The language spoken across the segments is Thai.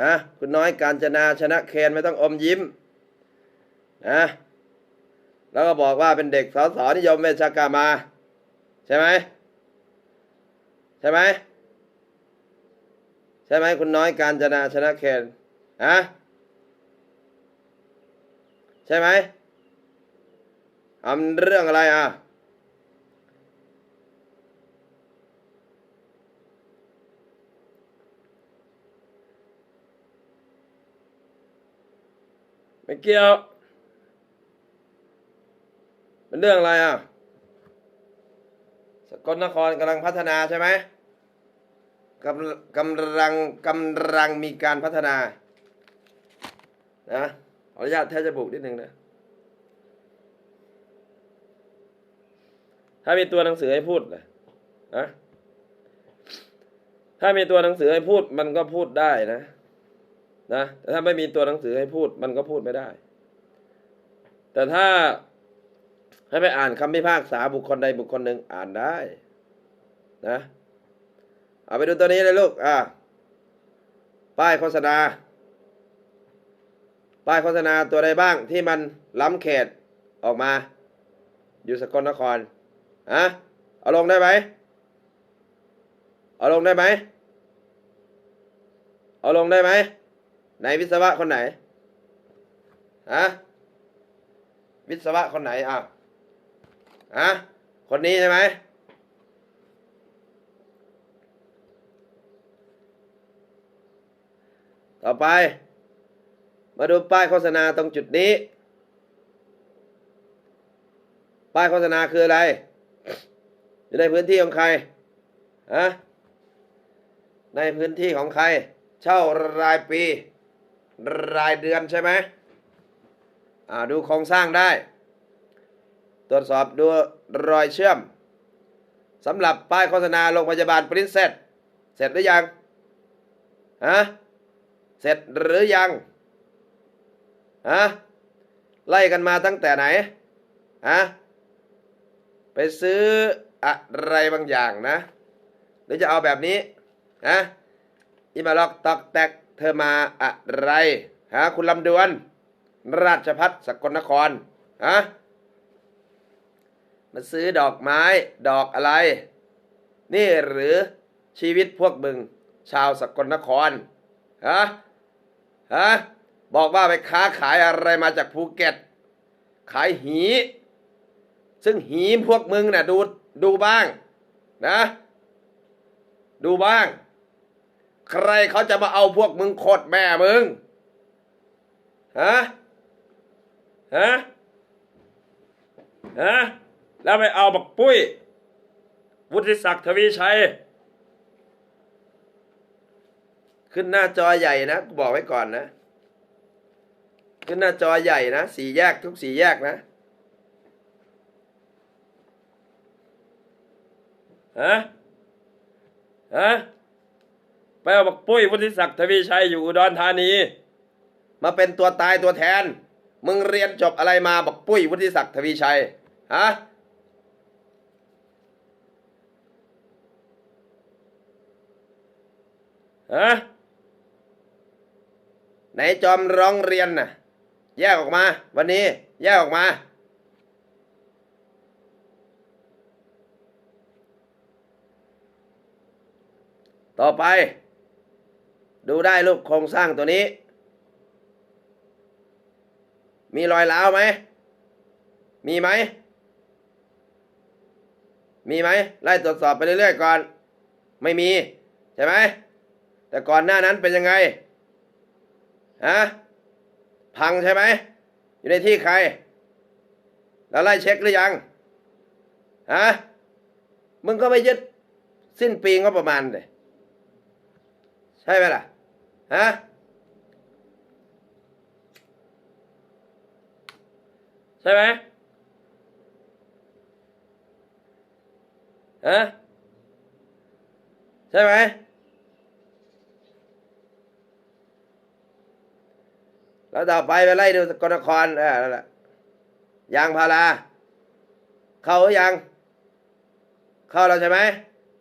นะคุณน้อยการจนาชนะเคนไม่ต้องอมยิ้มนะแล้วก็บอกว่าเป็นเด็กสสนิยมเวชกามา ใช่ไหมใช่ไหมใช่ไหมคุณน้อยการจนาชนะเคนฮะใช่ไหมทำเรื่องอะไรอะ ไม่เกี่ยว เป็นเรื่องอะไรอะ สกลนครกำลังพัฒนาใช่ไหมกำกำลังกำลังมีการพัฒนา นะขออนุญาตแทบจะบุกนิดนึงนะถ้ามีตัวหนังสือให้พูดนะนะถ้ามีตัวหนังสือให้พูดมันก็พูดได้นะ นะแต่ถ้าไม่มีตัวหนังสือให้พูดมันก็พูดไม่ได้ แต่ถ้าให้ไปอ่านคำพิพากษาบุคคลใดบุคคลหนึ่งอ่านได้ นะเอาไปดูตัวนี้เลยลูก อ่า ป้ายโฆษณา ป้ายโฆษณาตัวใดบ้างที่มันล้ำเขตออกมา อยู่สกลนครอะเอาลงได้ไหมเอาลงได้ไหมเอาลงได้ไหม ไหนวิศวะคนไหนฮะวิศวะคนไหนอะฮะคนนี้ใช่ไหมต่อไป มาดูป้ายโฆษณาตรงจุดนี้ ป้ายโฆษณาคืออะไร อยู่ในพื้นที่ของใครฮะในพื้นที่ของใคร เช่ารายปี รายเดือนใช่ไหมดูโครงสร้างได้ ตรวจสอบดูรอยเชื่อมสำหรับป้ายโฆษณาโรงพยาบาลปรินเซสเสร็จหรือยังฮะเสร็จหรือยังฮะไล่กันมาตั้งแต่ไหนฮะไปซื้ออะไรบางอย่างนะ หรือจะเอาแบบนี้ฮะอิมาล็อกตอกแตก เธอมาอะไรฮะคุณลำดวน ราชพัฒสกลนครฮะมาซื้อดอกไม้ดอกอะไร นี่หรือชีวิตพวกมึง ชาวสกลนครฮะฮะบอกว่าไปค้าขายอะไรมาจากภูเก็ต ขายหี ซึ่งหีพวกมึงนะ่ะดูดูบ้างนะ ดูบ้าง ใครเขาจะมาเอาพวกมึงโคตรแม่มึงฮะฮะฮะแล้วไปเอาบักปุ้ย วุฒิศักดิ์ทวีชัย ขึ้นหน้าจอใหญ่นะกูบอกไว้ก่อนนะ ขึ้นหน้าจอใหญ่นะ สี่แยกทุกสี่แยกนะฮะฮะ ไปเอาบักปุ้ยวุฒิศักดิ์ทวีชัยอยู่อุดรธานี มาเป็นตัวตายตัวแทน มึงเรียนจบอะไรมาบักปุ้ยวุฒิศักดิ์ทวีชัยฮะฮะไหนจอมร้องเรียนน่ะ แยกออกมา วันนี้ แยกออกมาต่อไป ดูได้ลูกโครงสร้างตัวนี้ มีรอยร้าวไหม มีไหม มีไหม ไล่ตรวจสอบไปเรื่อยๆก่อน ไม่มี ใช่ไหม แต่ก่อนหน้านั้นเป็นยังไง ฮะ พังใช่ไหม อยู่ในที่ใคร แล้วไล่เช็คหรือยัง ฮะ มึงก็ไม่ยึดสิ้นปีงบประมาณเลยใช่ไหมล่ะ ฮะใช่ไหมฮะใช่ไหมแล้วต่อไปไปไล่ดูสกลนครเออนั่นแหละยางพาราเข้าหรือยัง เข้าแล้วใช่ไหม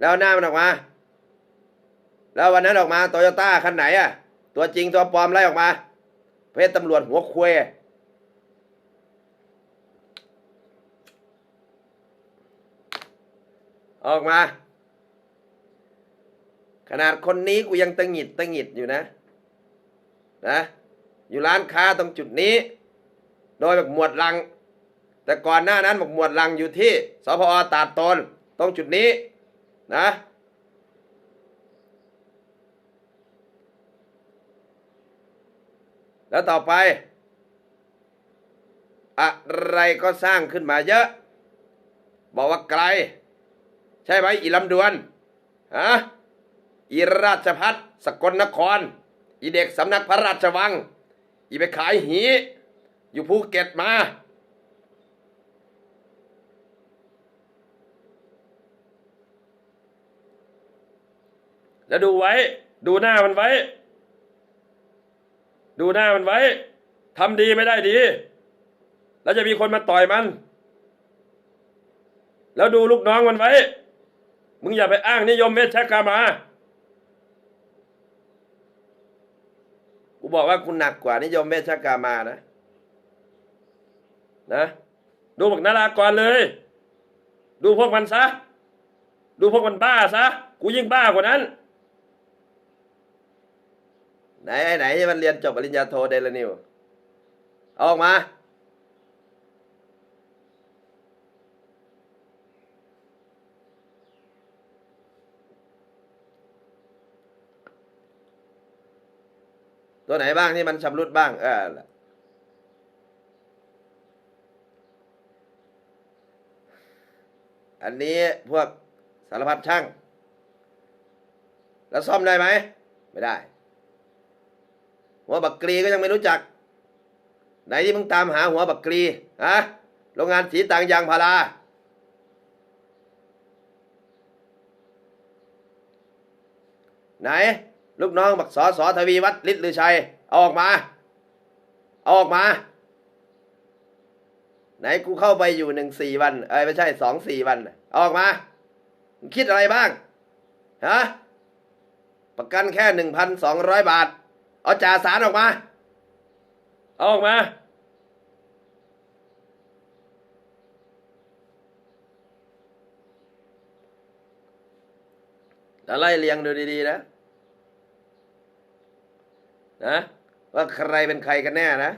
แล้วหน้ามันออกมา แล้ววันนั้นออกมาโตโยต้าคันไหนอะตัวจริงตัวปลอมไล่ออกมา เพศตำรวจหัวควยออกมา ขนาดคนนี้กูยังตังหงิดตังหงิดอยู่นะนะ อยู่ร้านค้าตรงจุดนี้ โดยแบบหมวดลัง แต่ก่อนหน้านั้นบอกหมวดลังอยู่ที่สพอตาดตนตรงจุดนี้นะ แล้วต่อไป อะไรก็สร้างขึ้นมาเยอะ บอกว่าไกล ใช่ไหมอีลำดวนฮะอีราชพัฒสกลนคร อีเด็กสำนักพระราชวัง อีไปขายหี อยู่ภูเก็ตมา แล้วดูไว้ ดูหน้ามันไว้ ดูหน้ามันไว้ทำดีไม่ได้ดี แล้วจะมีคนมาต่อยมัน แล้วดูลูกน้องมันไว้ มึงอย่าไปอ้างนิยมเวชกรรมา กูบอกว่ากูหนักกว่านิยมเวชกามานะ นะ ดูบักนารากรเลย ดูพวกมันซะ ดูพวกมันบ้าซะ กูยิ่งบ้ากว่านั้น ไหนไอ้ไหนที่มันเรียนจบปริญญาโทเดลนิวอออกมาตัวไหนบ้างที่มันชำรุดบ้าง เอออันนี้พวกสารพัดช่าง แล้วซ่อมได้ไหม ไม่ได้ หัวบักกรีก็ยังไม่รู้จัก ไหนที่มึงตามหาหัวบักกรีฮะโรงงานสีต่างยางพาราไหน ลูกน้องบักสอสอทวีวัฒน์ฤทธิ์ลือชัยเอาออกมาเอาออกมา ไหนกูเข้าไปอยู่หนึ่งสี่วัน เอ้ยไม่ใช่สองสี่วันเอาออกมาคิดอะไรบ้างฮะประกันแค่หนึ่งพันสองร้อยบาท เอาจ่าสารออกมา เอาออกมา แล้วไล่เรียงดูดีๆนะ นะ ว่าใครเป็นใครกันแน่นะ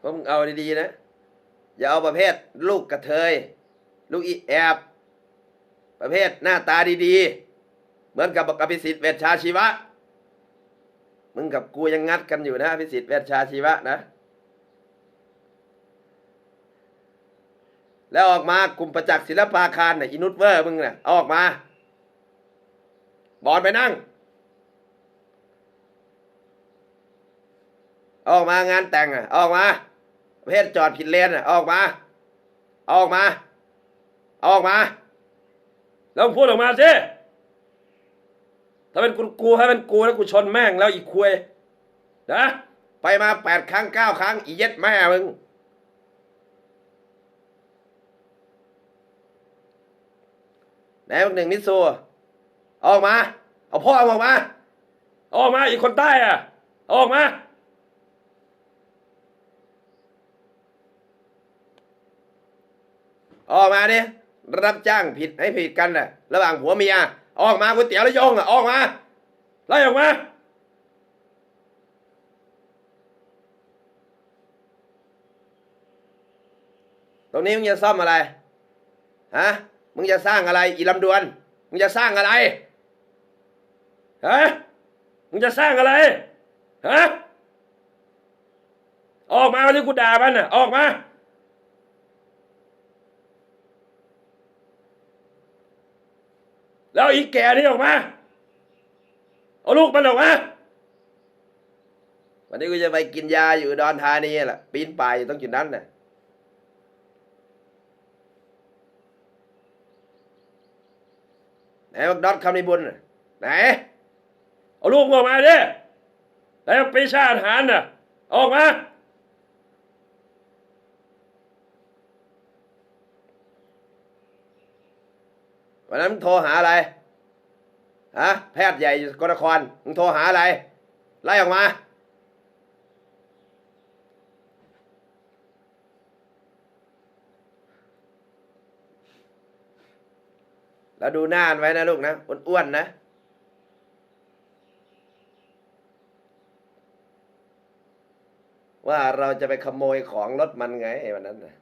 พวกมึงเอาดีๆนะ อย่าเอาประเภท ลูกกระเทย ลูกอีแอบ ประเภทหน้าตาดีๆ เหมือนกับอภิสิทธิ์เวชชาชีวะ มึงกับกูยังงัดกันอยู่นะอภิสิทธิ์เวชชาชีวะนะ แล้วออกมากลุ่มประจักษ์ศิลปาคารเนี่ยอินุตเวอร์มึงนี่ยเอาออกมา บอลไปนั่งเอาออกมางานแต่งอะเอาออกมาประเพศจอดผิดเลนอะเอาออกมาเอาออกมาเอาออกมา แล้วพูดออกมาสิถ้าเป็นกูกูถ้าเป็นกูแล้วกูชนแม่งแล้วอีกคุยนะไปมาแปดครั้งเก้าครั้ง อีเย็ดแม่มึงไหนพวกหนึ่งมิตซูเออกมา เอาพ่อออกมา ออกมาอีกคนใต้อะ อออกมาออกมาดิ รับจ้างผิดให้ผิดกันน่ะ ระหว่างผัวเมียออกมาก๋วยเตี๋ยวระยงอะออกมาไล่ออกมาตรงนี้มึงจะซ่อมอะไรฮะมึงจะสร้างอะไร อีลำดวน มึงจะสร้างอะไรฮะมึงจะสร้างอะไรฮะออกมาวันนี้กูด่ามันน่ะ ออกมา แล้วอีกแก่นี่ออกมา เอาลูกมันออกมา วันนี้กูจะไปกินยาอยู่ดอนธานีแหละปีนป่ายอยู่ตรงจุดนั้นน่ะไหนบอกดอทคำนิบุญน่ะไหน เอาลูกมึงออกมาดิแล้วปีชาทหารน่ะ ออกมา วันนั้นมึงโทรหาอะไรฮะแพทย์ใหญ่อยู่สกลนครมึงโทรหาอะไร ไล่ออกมา แล้วดูหน้านไว้นะลูกนะอ้วนๆนะว่าเราจะไปขโมยของรถมันไงวันนั้นนะ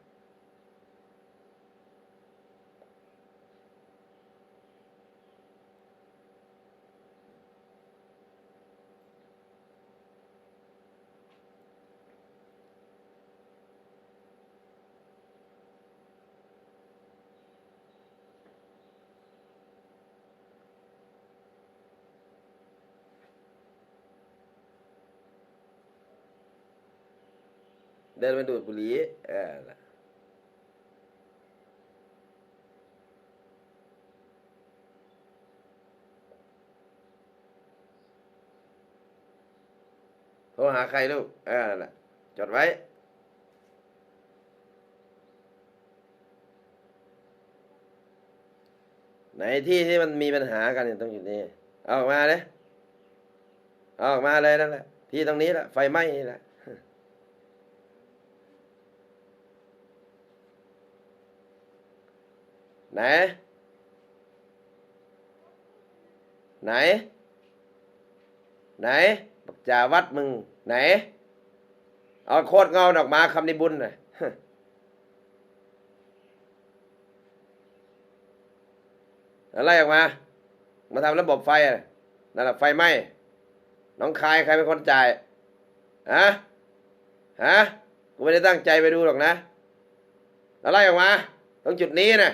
เดินไปดูดบุหรี่เออน่ะโทรหาใครลูกเออนั่นแหละจดไว้ ไหนที่ที่มันมีปัญหากันเนี่ยต้องอยู่นี่เอาออกมาเลยเอาออกมาเลยนั่นแหละ ที่ตรงนี้แหละไฟไหม้นี่แหละ ไหน ไหน ไหนบักจาวัดมึง ไหน เอาโคตรเงาดอกมาคำนิบุญน่ะอะไรออกมา มาทำระบบไฟอะนั่นแหละไฟไหม้น้องคายใครเป็นคนจ่ายฮะฮะกูไม่ได้ตั้งใจไปดูหรอกนะอะไรออกมาตรงจุดนี้นะ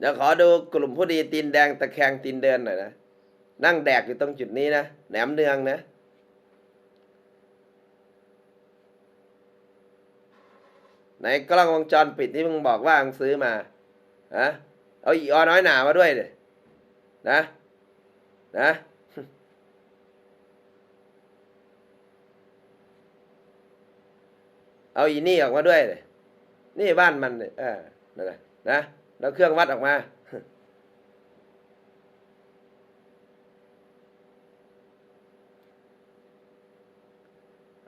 เดี๋ยวขอดูกลุ่มผู้ดีตีนแดงตะแคงตีนเดินหน่อยนะนั่งแดกอยู่ตรงจุดนี้นะแหนมเนืองนะไหนกล้องวงจรปิดที่มึงบอกว่ามึงซื้อมาฮะเอาอีออน้อยหนามาด้วยเลยนะ นะ เอาอีนี่ออกมาด้วยเลยนี่บ้านมันเลยเออนั่นแหละนะ แล้วเครื่องวัดออกมา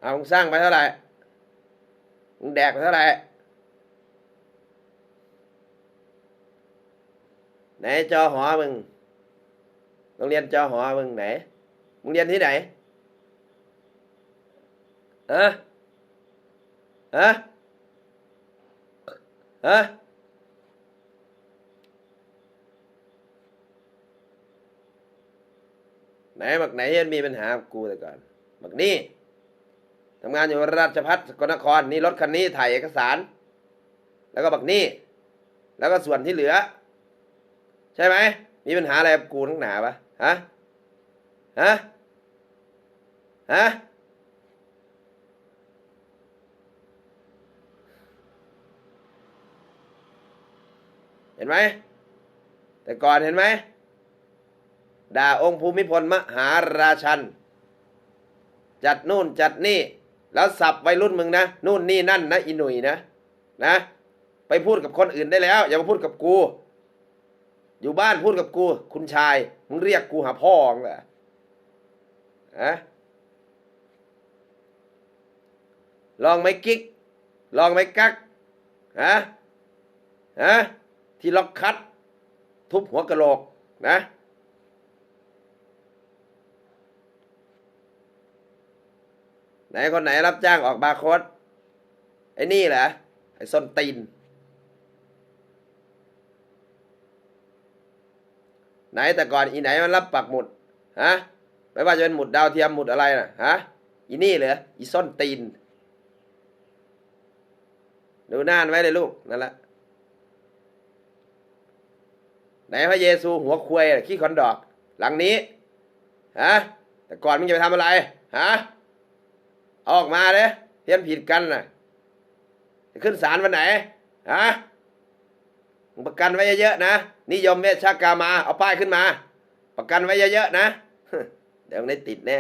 เอาสร้างไปเท่าไหร่แดกไปเท่าไหร่ไหนจอหอมึงโรงเรียนจอหอมึงไหน มึงเรียนที่ไหนฮะฮะฮะ ไหนบักไหนยันมีปัญหากูแต่ก่อนบักนี่ทำงานอยู่ราชพัฒสกลนครนี่รถคันนี้ถ่ายเอกสาร แล้วก็บักนี่แล้วก็ส่วนที่เหลือ ใช่ไหมมีปัญหาอะไรกูทั้งหนาปะฮะฮะฮะเห็นไหมแต่ก่อนเห็นไหม ด่าองค์ภูมิพลมหาราชัน จัดนู่นจัดนี่ แล้วสับวัยรุ่นมึงนะ นู่นนี่นั่นนะอิหนุ่ยนะ นะ ไปพูดกับคนอื่นได้แล้ว อย่ามาพูดกับกู อยู่บ้านพูดกับกู คุณชาย มึงเรียกกูหาพ่องเหรอฮะลองไหมกิ๊ก ลองไหมกักฮะฮะที่ล็อกคัด ทุบหัวกระโหลกนะ ไหนคนไหนรับจ้างออกบาร์โค้ดไอ้นี่เหรอไอ้ส้นตีนไหนแต่ก่อนอีไหนมันรับปักหมุดฮะไม่ว่าจะเป็นหมุดดาวเทียมหมุดอะไรนะฮะอีนี่เหรออีส้นตีนดูหน้ามันไว้เลยลูกนั่นแหละไหนพระเยซูหัวควยขี้คอนดอก หลังนี้ฮะแต่ก่อนมึงจะไปทำอะไรฮะ ออกมาเลยเรียนผิดกันน่ะจะขึ้นศาลวันไหนฮะประกันไว้เยอะๆนะ นิยมเวชชากามา เอาป้ายขึ้นมา ประกันไว้เยอะๆนะ เดี๋ยวมึงได้ติดแน่